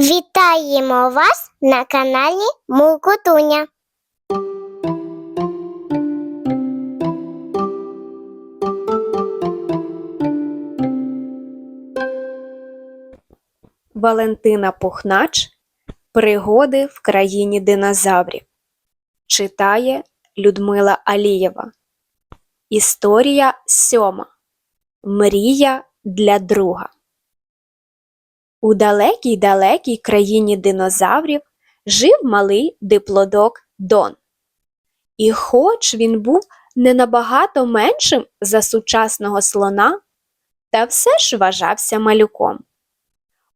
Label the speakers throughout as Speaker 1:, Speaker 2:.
Speaker 1: Вітаємо вас на каналі Мукутуня.
Speaker 2: Валентина Пухнач Пригоди в країні динозаврів. Читає Людмила Алієва. Історія сьома. Мрія для друга. У далекій далекій країні динозаврів жив малий диплодок Дон. І хоч він був не набагато меншим за сучасного слона, та все ж вважався малюком.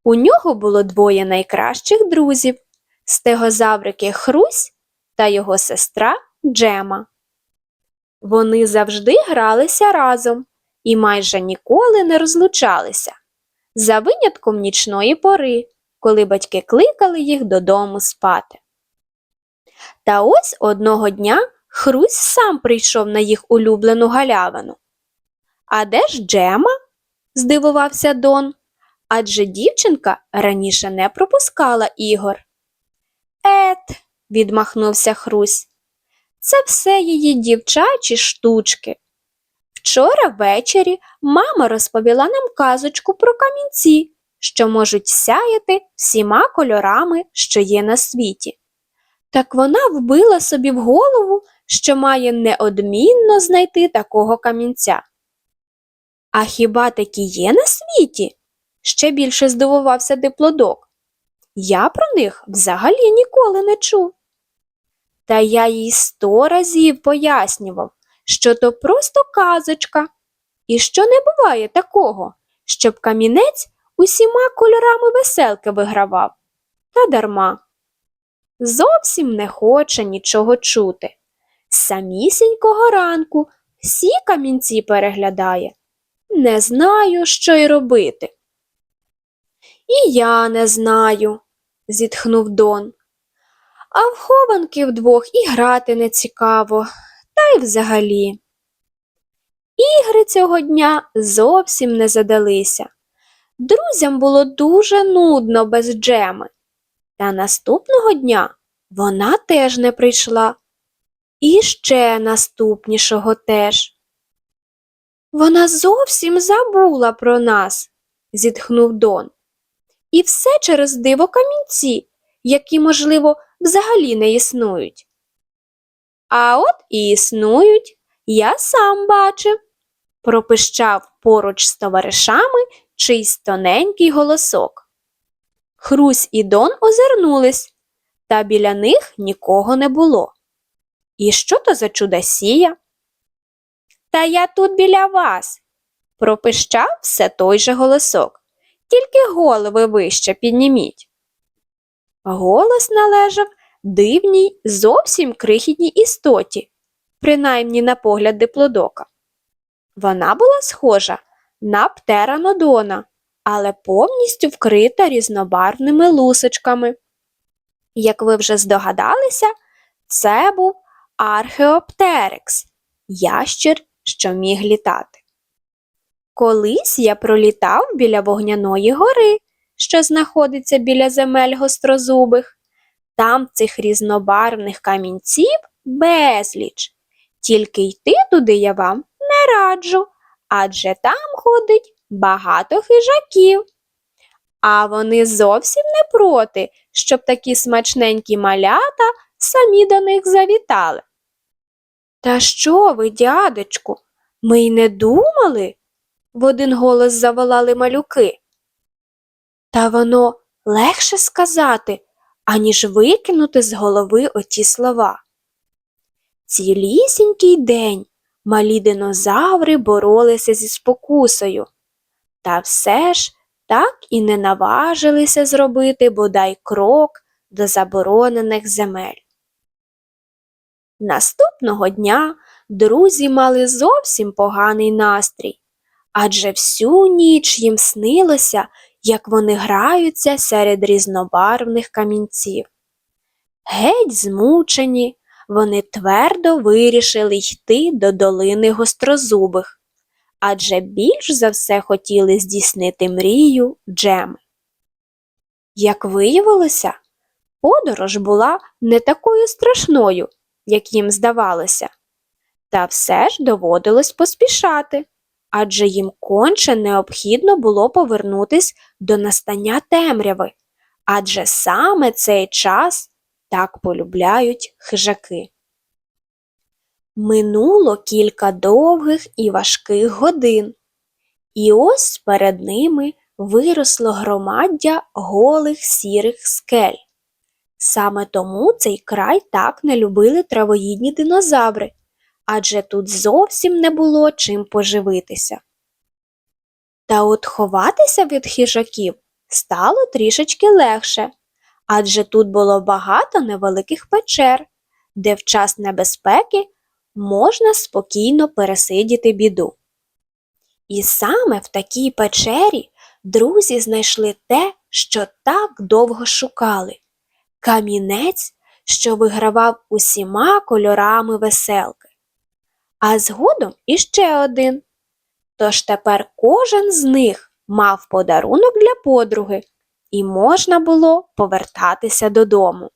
Speaker 2: У нього було двоє найкращих друзів стегозаврики Хрусь та його сестра Джема. Вони завжди гралися разом і майже ніколи не розлучалися, за винятком нічної пори, коли батьки кликали їх додому спати. Та ось одного дня Хрусь сам прийшов на їх улюблену галявину. А де ж Джема? здивувався Дон адже дівчинка раніше не пропускала ігор. Ет, відмахнувся Хрусь, це все її дівчачі штучки. Вчора ввечері мама розповіла нам казочку про камінці, що можуть сяяти всіма кольорами, що є на світі. Так вона вбила собі в голову, що має неодмінно знайти такого камінця. А хіба такі є на світі? ще більше здивувався диплодок. Я про них взагалі ніколи не чув. Та я їй сто разів пояснював, що то просто казочка, і що не буває такого, щоб камінець усіма кольорами веселки вигравав. Та дарма. Зовсім не хоче нічого чути. Самісінького ранку всі камінці переглядає. Не знаю, що й робити. І я не знаю, зітхнув Дон. А в хованки вдвох і грати не цікаво, та й взагалі. Ігри цього дня зовсім не задалися. Друзям було дуже нудно без Джеми. Та наступного дня вона теж не прийшла. І ще наступнішого теж. Вона зовсім забула про нас, зітхнув Дон. І все через диво камінці, які, можливо, взагалі не існують. А от і існують, я сам бачив, пропищав поруч з товаришами чийсь тоненький голосок. Хрусь і Дон озирнулись, та біля них нікого не було. І що то за чудосія? Та я тут біля вас, пропищав все той же голосок тільки голови вище підніміть. Голос належав дивній, зовсім крихітній істоті, принаймні на погляд диплодока. Вона була схожа на птеранодона, але повністю вкрита різнобарвними лусочками. Як ви вже здогадалися, це був археоптерекс, ящір, що міг літати. Колись я пролітав біля вогняної гори, що знаходиться біля земель гострозубих. Там цих різнобарвних камінців безліч. Тільки йти туди я вам не раджу, адже там ходить багато хижаків. А вони зовсім не проти, щоб такі смачненькі малята самі до них завітали. Та що ви, дядечку, ми й не думали? в один голос заволали малюки. Та воно легше сказати, аніж викинути з голови оті слова. Цілісінький день малі динозаври боролися зі спокусою, та все ж так і не наважилися зробити бодай крок до заборонених земель. Наступного дня друзі мали зовсім поганий настрій адже всю ніч їм снилося, як вони граються серед різнобарвних камінців. Геть змучені, вони твердо вирішили йти до долини гострозубих, адже більш за все хотіли здійснити мрію Джеми. Як виявилося, подорож була не такою страшною, як їм здавалося. Та все ж доводилось поспішати, адже їм конче необхідно було повернутись до настання темряви, адже саме цей час так полюбляють хижаки. Минуло кілька довгих і важких годин, і ось перед ними виросло громаддя голих сірих скель. Саме тому цей край так не любили травоїдні динозаври, адже тут зовсім не було чим поживитися. Та от ховатися від хижаків стало трішечки легше, адже тут було багато невеликих печер, де в час небезпеки можна спокійно пересидіти біду. І саме в такій печері друзі знайшли те, що так довго шукали камінець, що вигравав усіма кольорами веселки. А згодом іще один. Тож тепер кожен з них мав подарунок для подруги, і можна було повертатися додому.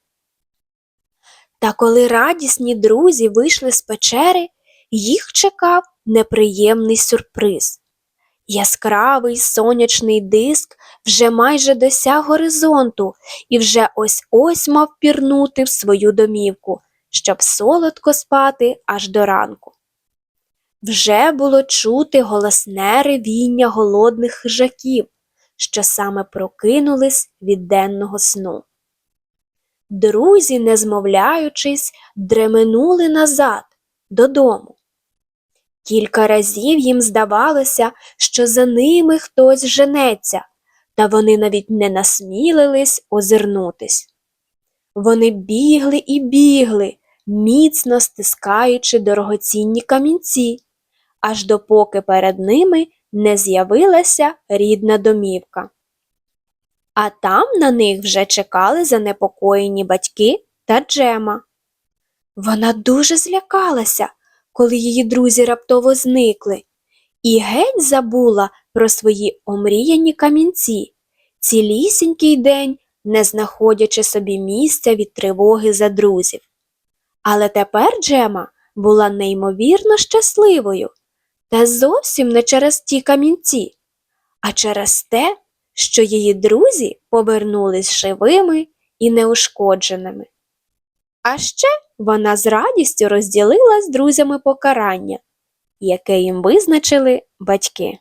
Speaker 2: Та коли радісні друзі вийшли з печери, їх чекав неприємний сюрприз. Яскравий сонячний диск вже майже досяг горизонту і вже ось ось мав пірнути в свою домівку, щоб солодко спати аж до ранку. Вже було чути голосне ревіння голодних хижаків, що саме прокинулись від денного сну. Друзі, не змовляючись, дременули назад додому. Кілька разів їм здавалося, що за ними хтось женеться, та вони навіть не насмілились озирнутись. Вони бігли і бігли, міцно стискаючи дорогоцінні камінці, аж допоки перед ними не з'явилася рідна домівка. А там на них вже чекали занепокоєні батьки та Джема. Вона дуже злякалася, коли її друзі раптово зникли, і геть забула про свої омріяні камінці, цілісінький день не знаходячи собі місця від тривоги за друзів. Але тепер Джема була неймовірно щасливою, та зовсім не через ті камінці, а через те, що її друзі повернулись живими і неушкодженими. А ще вона з радістю розділила з друзями покарання, яке їм визначили батьки.